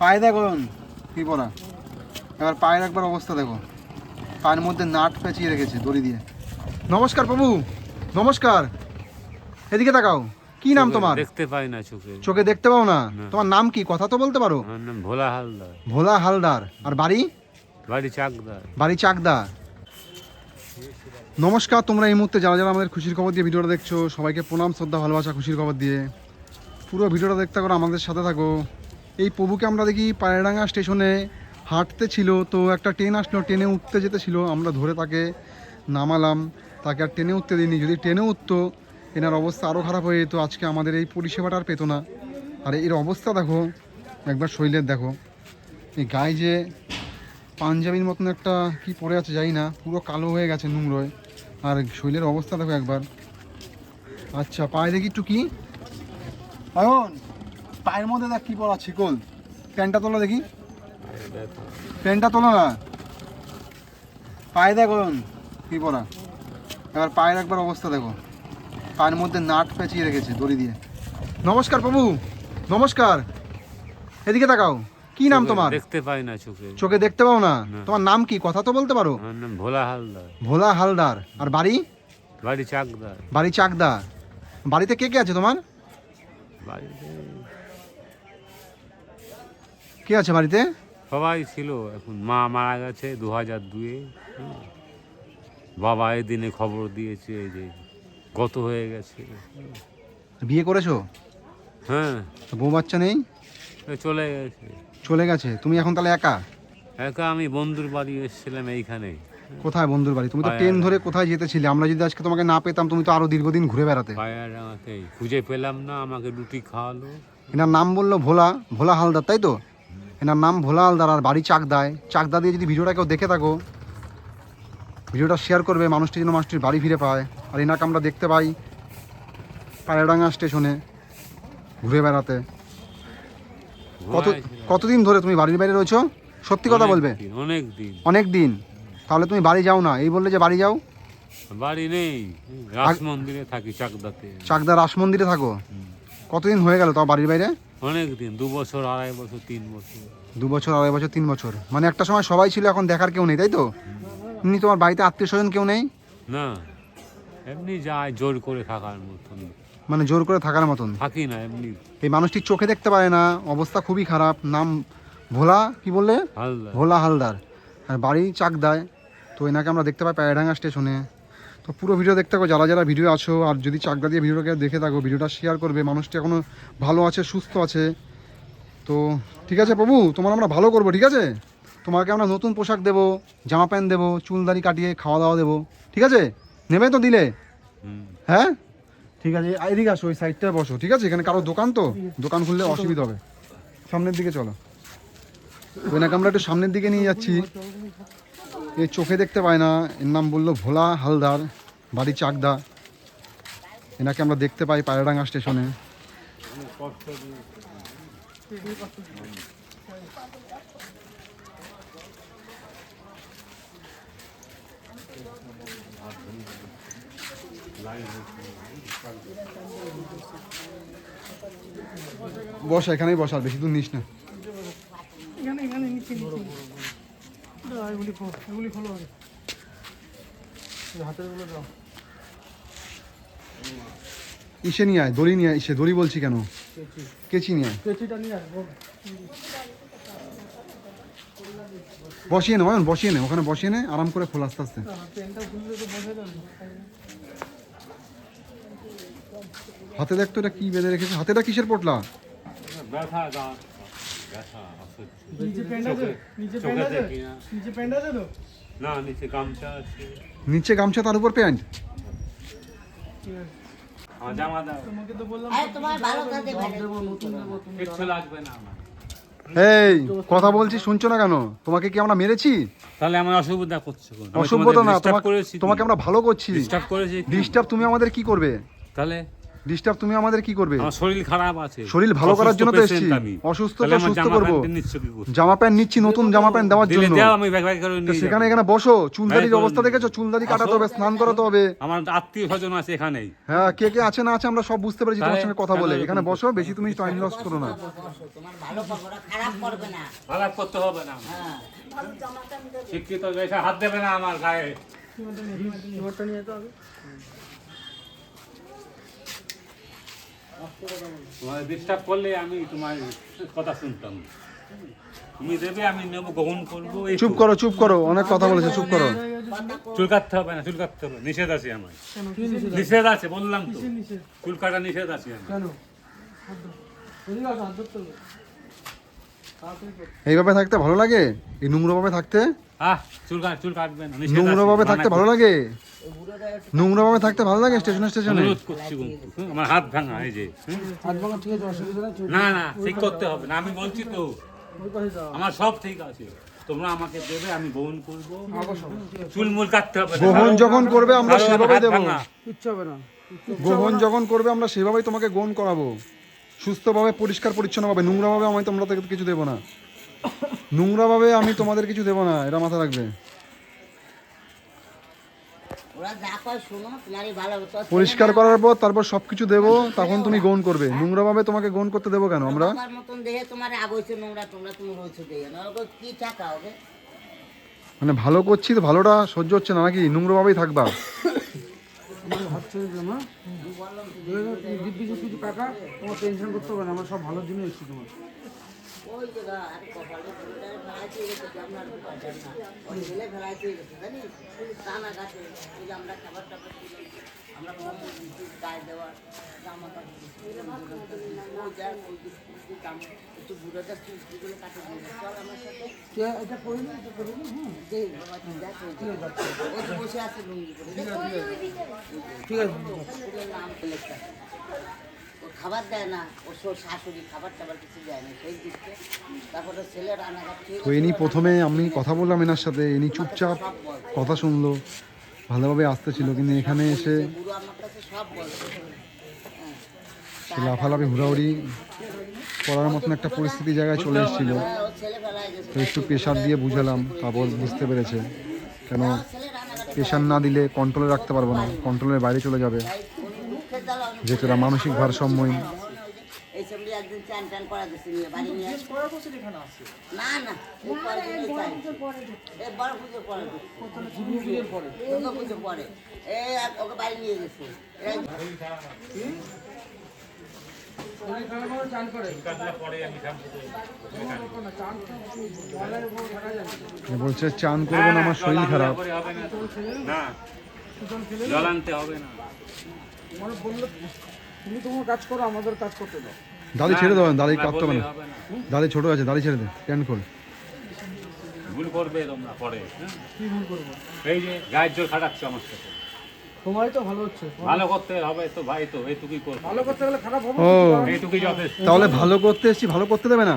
পায়ে দেখো কি পরা এবার পায়ের একবার অবস্থা দেখো। পায়ের মধ্যে নাট পেঁচিয়ে রেখেছে দড়ি দিয়ে। নমস্কার প্রভু নমস্কার। এদিকে তাকাও কি নাম তোমার? দেখতে পাই না চোখে। চোখে দেখতে পাও না। তোমার নাম কি? কথা তো বলতে পারো। ভোলা হালদার। ভোলা হালদার। আর বাড়ি? বাড়ি চাকদার। বাড়ি চাকদা নমস্কার তোমরা এই মুহূর্তে যারা যারা আমাদের খুশির খবর দিয়ে ভিডিওটা দেখছ সবাইকে প্রণাম শ্রদ্ধা ভালোবাসা খুশির খবর দিয়ে। পুরো ভিডিওটা দেখতে করো আমাদের সাথে থাকো। এই প্রভুকে আমরা দেখি পায়রাডাঙ্গা স্টেশনে হাঁটতে ছিল, তো একটা ট্রেন আসলো, ট্রেনে উঠতে যেতে ছিল, আমরা ধরে তাকে নামালাম। তাকে আর ট্রেনে উঠতে দিইনি, যদি ট্রেনে উঠতো, এনার অবস্থা আরও খারাপ হয়ে যেত, আজকে আমাদের এই পরিষেবাটা আর পেতো না। আর এর অবস্থা দেখো, একবার শরীরের দেখো। এই গায়ে যে পাঞ্জাবির মতন একটা কি পরে আছে জানি না, পুরো কালো হয়ে গেছে নোংরোয়। আর শরীরের অবস্থা দেখো একবার। আচ্ছা পায়ে দেখি একটু কি? এখন পায়ের মধ্যে দেখ কি পরা ছিকল প্যান্টটা তোলো দেখি। প্যান্টটা তোলো না। পায়ে দেখো কি পরা এবার পায়ের একবার অবস্থা দেখো। পায়ের মধ্যে নাট পেঁচিয়ে রেখেছে দড়ি দিয়ে। নমস্কার প্রভু নমস্কার। এদিকে তাকাও। কি নাম তোমার? দেখতে পাই না চোখে। চোখে দেখতে পাও না। তোমার নাম কি? কথা তো বলতে পারো। ভোলা হালদার। ভোলা হালদার। আর বাড়ি? বাড়ি চাকদার। বাড়ি চাকদা বাড়িতে কে কে আছে তোমার? বাড়িতে কে আছে বাড়িতে? সবাই ছিল এখন। মা মারা গেছে দু হাজার দুয়ে। বাবা এদিনে খবর দিয়েছে যে গত হয়ে গেছে। বিয়ে করেছ? হ্যাঁ। তো বউ বাচ্চা নেই? এ চলে গেছে। চলে গেছে। তুমি এখন তাহলে একা? একা আমি বন্ধুর বাড়ি এসেছিলাম এইখানে। কোথায় বন্ধুর বাড়ি? তুমি তো ট্রেন ধরে কোথায় যেতেছিলে আমরা যদি আজকে তোমাকে না পেতাম তুমি তো আরও দীর্ঘদিন ঘুরে বেড়াতে। খুঁজে পেলাম না আমাকে রুটি খাওয়ালো। এনার নাম বলল ভোলা ভোলা হালদার তাই তো? এনার নাম ভোলা হালদার আর বাড়ি চাকদায়। চাকদা দিয়ে যদি ভিডিওটা কেউ দেখে থাকো ভিডিওটা শেয়ার করবে মানুষটি যেন মানুষটির বাড়ি ফিরে পায়। আর এনাকে আমরা দেখতে পাই পায়রাডাঙ্গা স্টেশনে ঘুরে বেড়াতে। কত কতদিন ধরে তুমি বাড়ির বাইরে রয়েছো? সত্যি কথা বলবে। অনেক দিন। অনেক দিন। তাহলে তুমি বাড়ি যাও না। এই বললে যে বাড়ি যাও? বাড়ি নেই। রাস মন্দিরে থাকি চাকদাতে। চাকদা রাস মন্দিরে থাকো? কতদিন হয়ে গেল তাও বাড়ির বাইরে? অনেক দিন দু বছর আড়াই বছর তিন বছর। দু বছর আড়াই বছর তিন বছর। মানে একটা সময় সবাই ছিল এখন দেখার কেউ নেই তাই তো? এমনি তোমার বাড়িতে আত্মীয় স্বজন কেউ নেই? না এমনি যায় জোর করে থাকার মতন। মানে জোর করে থাকার মতন? থাকি না এমনি। এই মানুষটি চোখে দেখতে পারে না অবস্থা খুবই খারাপ নাম ভোলা কি বললে? ভোলা হালদার। আর বাড়ি চাকদায় তো এনাকে আমরা দেখতে পাই প্যারাডাঙ্গা স্টেশনে। তো পুরো ভিডিও দেখতে থাকো যারা যারা ভিডিও আছো আর যদি চাকদা দিয়ে ভিডিওটাকে দেখে থাকো ভিডিওটা শেয়ার করবে মানুষটি এখনও ভালো আছে সুস্থ আছে। তো ঠিক আছে প্রভু তোমার আমরা ভালো করব ঠিক আছে? তোমাকে আমরা নতুন পোশাক দেবো জামা প্যান্ট দেবো চুলদারি কাটিয়ে খাওয়া দাওয়া দেবো। ঠিক আছে? নেবে তো দিলে? হ্যাঁ? ঠিক আছে এদিকে আসো ওই সাইডটায় বসো ঠিক আছে? এখানে কারও দোকান তো? দোকান খুললে অসুবিধা হবে। সামনের দিকে চলো। ওনাকে আমরা একটু সামনের দিকে নিয়ে যাচ্ছি। এ চোখে দেখতে পায় না। এর নাম বলল ভোলা হালদার, বাড়ি চাকদা। এনাকে আমরা দেখতে পাই পায়রাডাঙ্গা স্টেশনে। বস, এখানেই বসার বেশি দূর নিস না। এগুলি খোলো এগুলি খোলো আগে। হাতেরগুলো দাও। ইসে নিয়ে আয় দড়ি নিয়ে ইসে দড়ি বলছি কেন? কেচি নিয়ে আয়। কেচিটা নিয়ে আসব বসিয়ে নে অয়ন বসিয়ে নে ওখানে বসিয়ে নে আরাম করে খোল আস্তে আস্তে। পেনটা খুললে তো হাতে দেখতো এটা কি বেঁধে রেখেছে। হাতেটা কিসের পটলা। ব্যথা অসহ্য। নিচে প্যান্ট আছে? নিচে প্যান্ট আছে? নিচে প্যান্ট আছে তো? না নিচে গামছা আছে। নিচে গামছা তার উপর প্যান্ট? ঠিক আছে আমার জামা দাও। তোমাকে তো বললাম তোমার ভালো কাজে দেবো নতুন দেবো কিচ্ছু লাগবে না আমার। এই কথা বলছি শুনছো না কেন? তোমাকে কি আমরা মেরেছি? তাহলে আমার অসুবিধা করছে কোন? অসভ্যতা না তোমাকে আমরা ভালো করছি। ডিস্টার্ব করেছি ডিস্টার্ব তুমি আমাদের কি করবে? তাহলে ডিস্টার্ব তুমি আমাদের কি করবে? আমার শরীর খারাপ আছে। শরীর ভালো করার জন্য তো এসেছি। আমি। অসুস্থ তো সুস্থ জামা করব। প্যান্ট নিচ্ছ কি করতে? জামা প্যান্ট নিচ্ছি নতুন জামা প্যান্ট দেওয়ার জন্য। দাও আমি ব্যাগ ব্যাগ করে নিয়ে সেখানে এখানে বসো চুলদারির হ্যাঁ, অবস্থা তো- দেখেছ? চুলদারি কাটাতে হবে স্নান করাতে হবে। আমার আত্মীয় স্বজন আছে এখানেই। হ্যাঁ কে কে আছে না আছে আমরা সব বুঝতে পেরেছি তোমার সঙ্গে কথা বলে। এখানে বসো বেশি তুমি টাইম লস করো না। তোমার ভালো করব খারাপ করবে না। খারাপ করতে হবে না। হ্যাঁ। শিক্ষিত হাত দেবে না আমার গায়ে। নিয়ে হবে। তোমার ডিস্টার্ব করলে আমি তোমার কথা শুনতাম। তুমি দেবে আমি নেব গ্রহণ করব চুপ করো চুপ করো অনেক কথা বলেছে চুপ করো। চুল কাটতে হবে না চুল কাটতে হবে নিষেধ আছে আমার। নিষেধ আছে বললাম তো। চুল কাটা নিষেধ আছে। এইভাবে থাকতে ভালো লাগে? এই নোংরা ভাবে থাকতে? আহ চুল কাট চুল কাটবে না নোংরা ভাবে থাকতে ভালো লাগে? নোংরা ভাবে থাকতে ভালো লাগে স্টেশনে স্টেশনে? অনুরোধ করছি হুম, আমার হাত ভাঙা এই যে হাত ভাঙা ঠিক আছে অসুবিধা নেই না না ঠিক করতে হবে না আমি বলছি তো। আমার সব ঠিক আছে। তোমরা আমাকে দেবে আমি গ্রহণ করব। চুল মুল কাটতে হবে। না। গ্রহণ যখন করবে আমরা সেভাবে দেবো। কিচ্ছু হবে না। গ্রহণ যখন করবে আমরা সেভাবেই তোমাকে গ্রহণ করাবো। সুস্থভাবে পরিষ্কার পরিচ্ছন্নভাবে নোংরাভাবে আমি তোমরা কিছু দেবো না। নোংরাভাবে আমি তোমাদের কিছু দেবো না এটা মাথা রাখবে। পরিষ্কার করার পর তারপর সব কিছু দেবো তখন তুমি গ্রহণ করবে। নোংরাভাবে তোমাকে গ্রহণ করতে দেবো কেন আমরা? নোংরা মানে ভালো করছি তো ভালোটা সহ্য হচ্ছে না নাকি? থাকবা। নাও, তুমি দিব্যি যে টাকা তোমার টেনশন করতে হবে না আমরা সব ভালোর জন্য এসেছি তোমার। আমরা খাবার টাবার আমরা গায়ে দেওয়ার জামা একটু বুড়োটা চুলগুলো কাটে দিয়ে এটা করে নি এটা করে নি হুম দেখ বাবা তুই দেখ ওই যে। ওই যে বসে আছে লুঙ্গি পরে ঠিক আছে নাম আছে। ও খাবার দেয় না ওর সব শাশুড়ি খাবার টাবার কিছু দেয় না সেই তারপরে ছেলে রান্নাঘাট তো ইনি প্রথমে আমি কথা বললাম এনার সাথে ইনি চুপচাপ কথা শুনলো ভালোভাবে আসতে ছিল কিন্তু এখানে এসে বুড়ো আমার কাছে সব বলছে। সে লাফালাফি ঘোরাঘুরি করার মতন একটা পরিস্থিতি জায়গায় চলে এসেছিল। তো একটু প্রেশার দিয়ে বুঝালাম তারপর বুঝতে পেরেছে। কেন প্রেশার না দিলে কন্ট্রোলে রাখতে পারব না কন্ট্রোলের বাইরে চলে যাবে। যেহেতু মানসিক ভারসাম্যহীন। বলছে চান করবেন আমার শরীর খারাপ। জল আনতে হবে না। মানে বলল তুমি তোমার কাজ করো আমাদের কাজ করতে দাও। দাদি ছেড়ে দেবেন দাদি না, কাঁদতে হবে না। ছোট আছে দাদি ছেড়ে দে প্যান্ট খোল। ভুল করবে তোমরা পরে হ্যাঁ? কি ভুল করব? এই যে গায়ের জোর খাটাচ্ছ আমার সাথে। তোমারই তো ভালো হচ্ছে। ভালো করতে হবে তো ভাই তো এইটুকুই করব ভালো করতে গেলে খারাপ হবে এইটুকুই যথেষ্ট। তাহলে ভালো করতে এসেছি ভালো করতে দেবে না?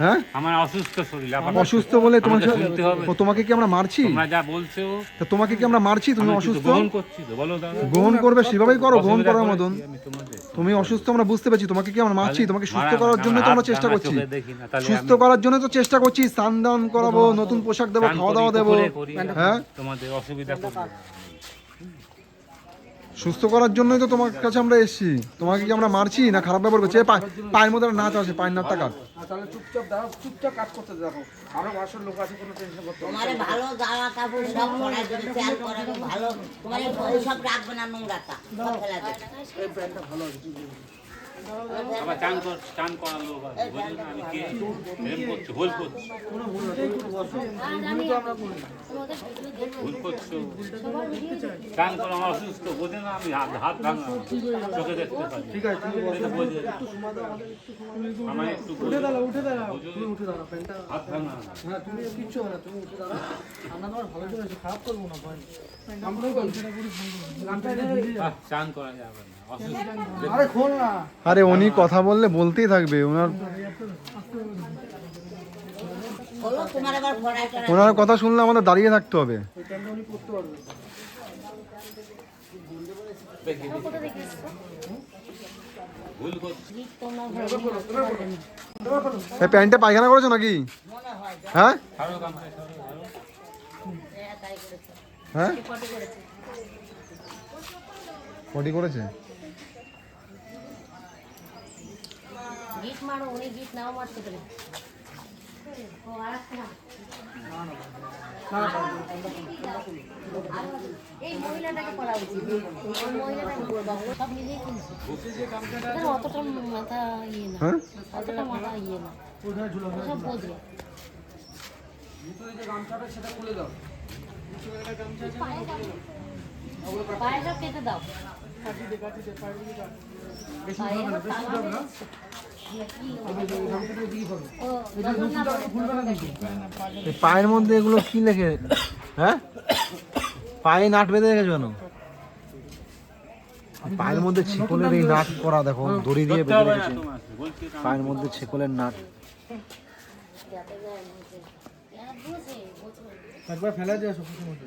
হ্যাঁ? আমার অসুস্থ শরীর অসুস্থ বলে তোমাকে আমাকে ও, তোমাকে কি আমরা মারছি? তোমরা যা বলছো তা তোমাকে কি আমরা মারছি? তুমি অসুস্থ? গ্রহণ করছি তো বলো গ্রহণ করবে সেভাবেই করো গ্রহণ করার মতন। তুমি অসুস্থ আমরা বুঝতে পারছি তোমাকে কি আমরা মারছি? তোমাকে সুস্থ করার জন্য তো আমরা চেষ্টা করছি। সুস্থ করার জন্য তো চেষ্টা করছি স্নান দান করাবো নতুন পোশাক দেবো খাওয়া দাওয়া দেবো। হ্যাঁ? তোমাদের অসুবিধা। সুস্থ করার জন্যই তো তোমার কাছে আমরা এসেছি। তোমাকে কি আমরা মারছি না খারাপ ব্যবহার করছি? পায়ের মধ্যে নাচ আছে পায়ের নাচটা টাকা তাহলে চুপচাপ দাঁড়াও চুপচাপ কাজ করতে দেখো আমরা বাসর লোক আছে কোনো টেনশন করতে না। তোমার ভালো জামা কাপড় সব খেয়াল করাবে ভালো। তোমার সব রাখবে না নোংরাটা সব ফেলা দেবে। এই প্যান্টটা ভালো আছে। আবার চান কর চান করার লোক আছে আমি কে? প্রেম করছি ভুল করছি? ভুল আমরা করছ? চান করো আমার অসুস্থ বোঝে না আমি হাত হাত ভাঙা। চোখে দেখতে পারি ঠিক আছে তুমি বসো। এটা বোঝে না। একটু সময় দাও আমাদের একটু সময় দাও। আমার একটু উঠে দাঁড়াও উঠে দাঁড়াও। তুমি উঠে দাঁড়াও প্যান্টটা হাত ভাঙা। হ্যাঁ তুমি কিচ্ছু হবে না তুমি উঠে দাঁড়াও। আমরা তোমার ভালো জন্য খারাপ করব না ভাই। আমরাও চান করা যাবে না অসুস্থ। আরে খোল না। আরে উনি কথা বললে বলতেই থাকবে ওনার ওনার কথা শুনলে আমাদের দাঁড়িয়ে থাকতে হবে। প্যান্টে পায়খানা করেছ নাকি? হ্যাঁ? হ্যাঁ, করেছে। পটি করেছে গিট মারো, উনি গিট নাও মারতে পারে। ও, আরেকটা না। এই মহিলাটাকে করা উচিত ওই মহিলাটাকে করবা, ও সব মিলিয়ে কিনছে এখানে অতটা মাথা ইয়ে না হ্যাঁ অতটা মাথা ইয়ে না ও সব বোঝে কেটে দাও পায়ে আবার তালা মেরেছে। কি ও, যখন না পড়ে। এই পায়ের মধ্যে এগুলো কি লেখে? হ্যাঁ? পায়ে নাট বেঁধে রেখেছো কেন? পায়ের মধ্যে ছিকলের এই নাট করা দেখো দড়ি দিয়ে বেঁধে রেখেছে। পায়ের মধ্যে ছিকলের নাট। একবার ফেলা যায় সব কিছু মধ্যে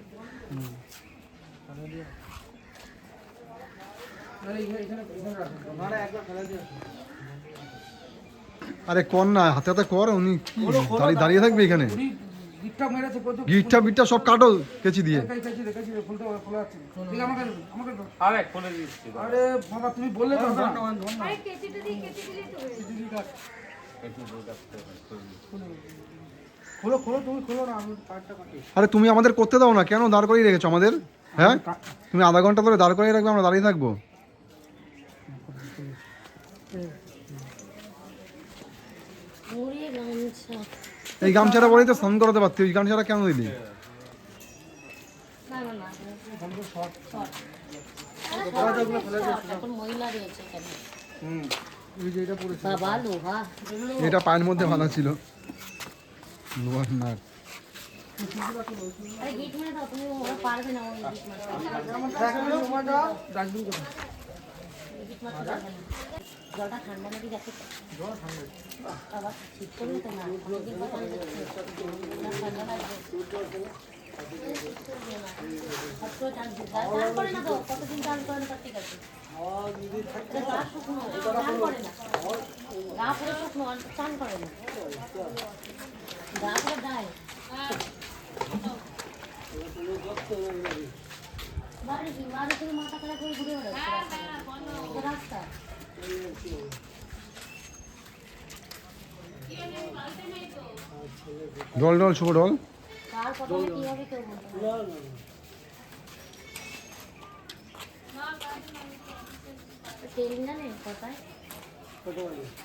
আরে এখানে এখানে এখানে রাখুন না একবার ফেলা যায় আরে কর না হাতে হাতে কর উনি কি দাঁড়িয়ে দাঁড়িয়ে থাকবে এখানে। গিটটা মেরেছে প্রচুর গিটটা বিটটা সব কাটো কেচি দিয়ে। আরে খুলে দিচ্ছি আরে বাবা তুমি বললে তো আরে তুমি আমাদের করতে দাও না কেন দাঁড় করিয়ে রেখেছো আমাদের? হ্যাঁ? তুমি আধা ঘণ্টা ধরে দাঁড় করিয়ে রাখবে আমরা দাঁড়িয়ে থাকব মুড়িয়ে গামছা। এই গামছাটা পরেই তো স্নান করাতে পারতি ওই গামছাটা কেন দিলি? এটা পায়ের মধ্যে বাঁধা ছিল। লোহার নাট আরে গিট মেরে দাও তুমি ওরা পারবে না ওই গিট মারতে জলটা ঠান্ডা নাকি যাচ্ছে ঠান্ডা বাবা ঠিক করবে তো না অনেকদিন পর না ঠান্ডা লাগবে করে না তো কতদিন চান গা পুরো শুকনো চান করে না গা পুরো ডায় ডল ডল শুভ ডল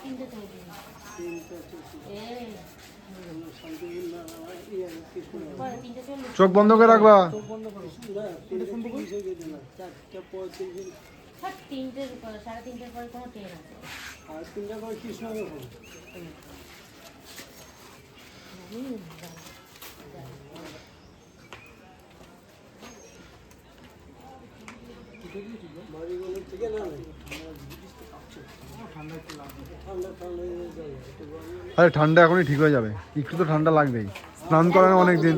তিনটে তিনটে চল্লিশ চোখ বন্ধ করে রাখবা। হ্যাঁ, তিনটের পরে সাড়ে তিনটের পরে কোনো ট্রেন আছে হুম, আরে ঠান্ডা এখনই ঠিক হয়ে যাবে। একটু তো ঠান্ডা লাগবেই। স্নান করানো অনেক দিন।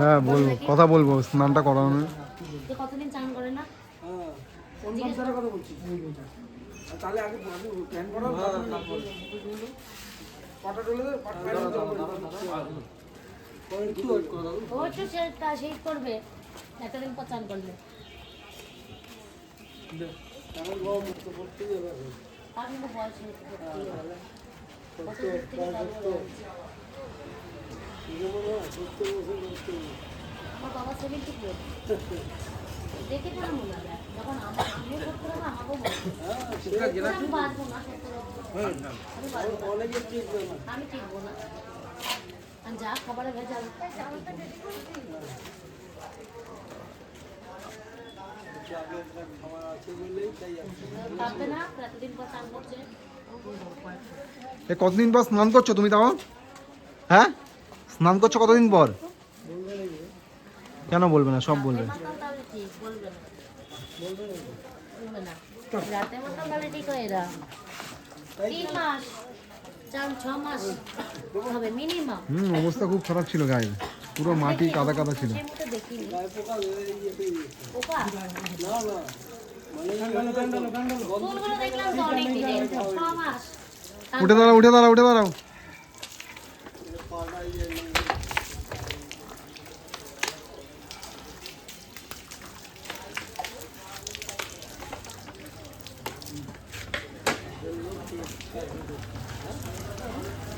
হ্যাঁ বলব। কথা বলব, স্নানটা করানো কতদিন চান করে না একটু দিন পর চান করলে তার কিন্তু বয়স হয়েছে করতেই হবে। কত দূর থেকে চালু হয়ে যাচ্ছে। আমার বাবা সেভেন্টি ফোর দেখে তো মনে হয় যখন আমার আমিও করতে হবে আমাকেও না। আমি যা খাবারে ভেজাল পারবে না এতদিন পর চান করছে এ কতদিন পর স্নান করছ তুমি তাও? হ্যাঁ? স্নান করছ কতদিন পর? কেন বলবে না সব বলবে। অবস্থা খুব খারাপ ছিল গায়ে। পুরো মাটি কাদা কাদা ছিল। উঠে দাঁড়াও উঠে দাঁড়াও উঠে দাঁড়াও। হয়তো ভালো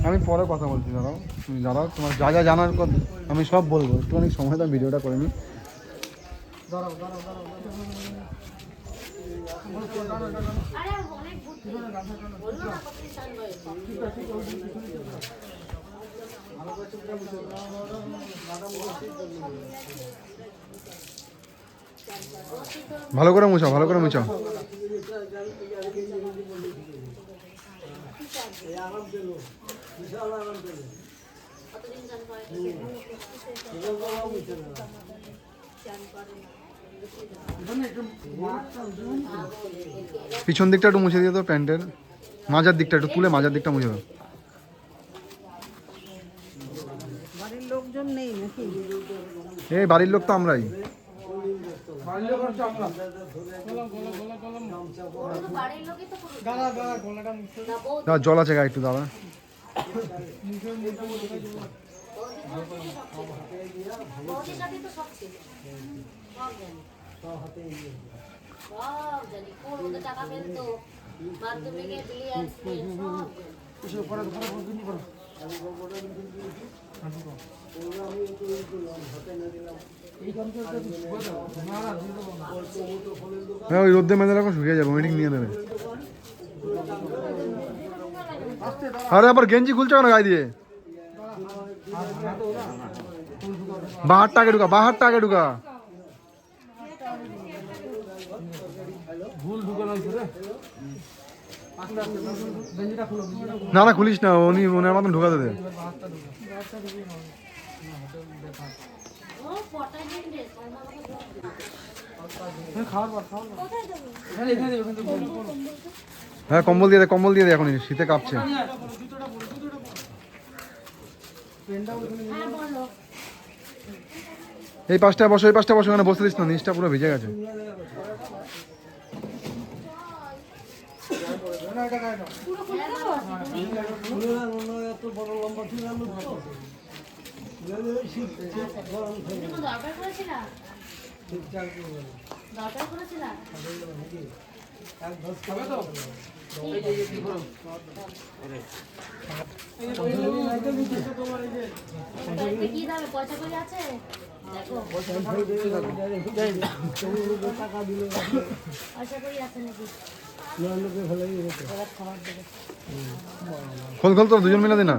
তো আমি পরে কথা বলছি, দাঁড়াও। তুমি দাঁড়াও, তোমার যা যা জানার কথা, আমি সব বলব। একটুখানি সময় দাও, ভিডিওটা করে নিই। বলল না কত ভালো করে মুছাও। ভালো কতদিন করে পিছন দিকটা একটু মুছে দিয়ে তো প্যান্টের। মাজার দিকটা একটু তুলে মাজার দিকটা মুছে দাও। এই বাড়ির লোক তো আমরাই। জল আছে গা একটু দাদা হ্যাঁ ওই রোদ্দে মেঁধে রাখো শুকিয়ে যাবে মিটিং নিয়ে নেবে আরে আবার গেঞ্জি খুলছো কেন গায়ে দিয়ে? বাহারটা আগে ঢুকা বাহারটা আগে ঢুকা। না না খুলিস না উনি ওনার মতন ঢুকাতে দে। খাওয়ার পর খাওয়ার হ্যাঁ কম্বল দিয়ে দে, কম্বল দিয়ে দে এখন শীতে কাঁপছে। এই পাঁচটা বসো, এই পাঁচটা বসো ওখানে বসে দিস না, নিচটা পুরো ভিজে গেছে। দরকার করেছিলা খোল খোল তোর, দুজন মিলে দিনা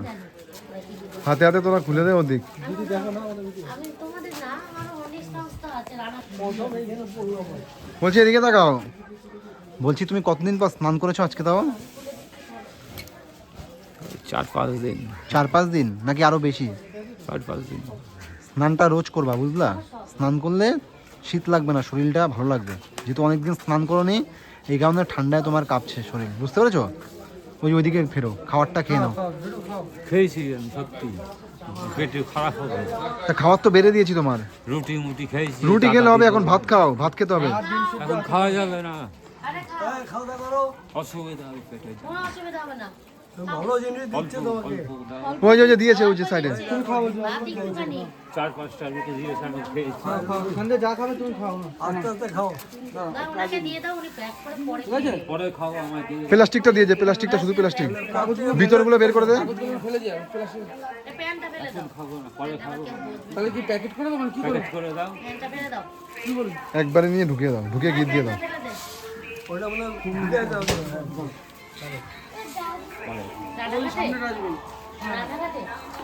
হাতে হাতে তোরা খুলে দে ওদিক। বলছি, এদিকে তাকাও। বলছি তুমি কতদিন পর স্নান করেছ আজকে তাও? চার পাঁচ দিন। চার পাঁচ দিন নাকি আরও বেশি? চার পাঁচ দিন। স্নানটা রোজ করবা বুঝলা? স্নান করলে শীত লাগবে না শরীরটা ভালো লাগবে। যেহেতু অনেকদিন স্নান করোনি এই কারণে ঠান্ডায় তোমার কাঁপছে শরীর। বুঝতে পেরেছ? ওই ওইদিকে ফেরো খাবারটা খেয়ে নাও। খেয়েছি সত্যি। পেটে খারাপ হবে। তা খাবার তো বেড়ে দিয়েছি তোমার। রুটি মুটি খেয়েছি রুটি খেলে হবে এখন ভাত খাও ভাত খেতে হবে। এখন খাওয়া যাবে না। আরে খাও অসুবিধা হবে পেটে কোনো অসুবিধা হবে না। অল্প অল্প দাও। ওই যে ওই যে দিয়েছে ওই যে সাইডে ভাত একটুখানি চার পাঁচটা রুটি দিয়েছে আমি খেয়েছি। ওখান যা খাবে তুমি খাও না। না দিয়ে খাও দিয়ে প্লাস্টিকটা দিয়েছে প্লাস্টিকটা শুধু প্লাস্টিক। ভিতরগুলো বের করে দে। তুমি ফেলে যাও প্লাস্টিক। এই প্যানটা ফেলে দাও। খাব না পরে খাব। তাহলে কি প্যাকেট করে দেবেন কি করে? প্যাকেট করে দাও। প্যানটা ফেলে দাও। একবারে নিয়ে ঢুকিয়ে দাও ঢুকিয়ে গিট দিয়ে দাও।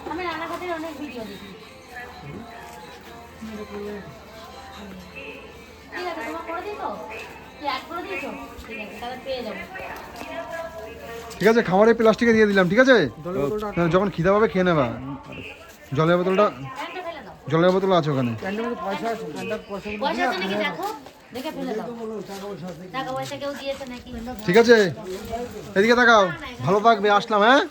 আমি অনেক ভিডিও দেখি ঠিক আছে তোমার করে দিই তো কি অ্যাড করে দিয়েছ ঠিক আছে তাহলে পেয়ে যাব ঠিক আছে খাবারের প্লাস্টিকে দিয়ে দিলাম ঠিক আছে? হ্যাঁ, যখন খিদা পাবে খেয়ে নেবা। জলের বোতলটা জলের বোতল আছে ওখানে। পয়সা আছে পয়সা ঠিক আছে? এদিকে তাকাও। ভালো থাকবে আসলাম হ্যাঁ?